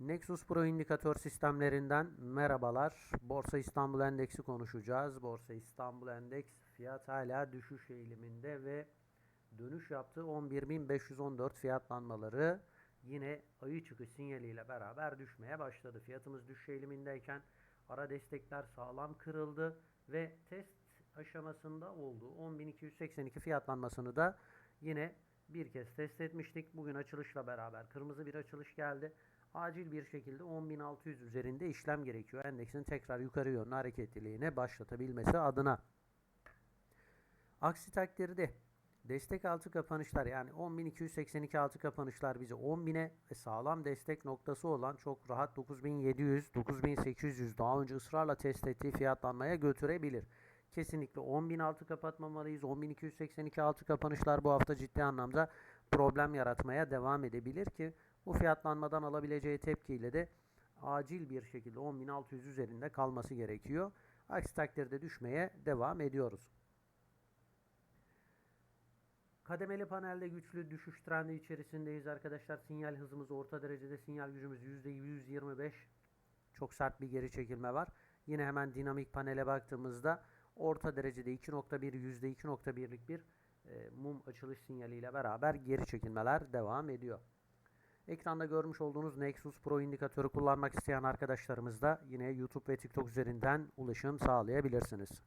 Nexus Pro indikatör sistemlerinden merhabalar. Borsa İstanbul Endeksi konuşacağız. Borsa İstanbul Endeks fiyat hala düşüş eğiliminde ve dönüş yaptığı 11.514 fiyatlanmaları yine ayı çıkış sinyaliyle beraber düşmeye başladı. Fiyatımız düşüş eğilimindeyken ara destekler sağlam kırıldı ve test aşamasında olduğu 10.282 fiyatlanmasını da yine bir kez test etmiştik. Bugün açılışla beraber kırmızı bir açılış geldi. Acil bir şekilde 10.600 üzerinde işlem gerekiyor. Endeksin tekrar yukarı yönlü hareketliliğine başlatabilmesi adına. Aksi takdirde destek altı kapanışlar yani 10.282 altı kapanışlar bizi 10.000'e ve sağlam destek noktası olan çok rahat 9.700, 9.800 daha önce ısrarla test ettiği fiyatlanmaya götürebilir. Kesinlikle 10.000 altı kapatmamalıyız. 10.282 altı kapanışlar bu hafta ciddi anlamda problem yaratmaya devam edebilir ki bu fiyatlanmadan alabileceği tepkiyle de acil bir şekilde 10.600 üzerinde kalması gerekiyor. Aksi takdirde düşmeye devam ediyoruz. Kademeli panelde güçlü düşüş trendi içerisindeyiz arkadaşlar. Sinyal hızımız orta derecede, sinyal gücümüz %125. Çok sert bir geri çekilme var. Yine hemen dinamik panele baktığımızda orta derecede 2.1 %2.1'lik bir e, mum açılış sinyaliyle beraber geri çekilmeler devam ediyor. Ekranda görmüş olduğunuz Nexus Pro indikatörü kullanmak isteyen arkadaşlarımız da yine YouTube ve TikTok üzerinden ulaşım sağlayabilirsiniz.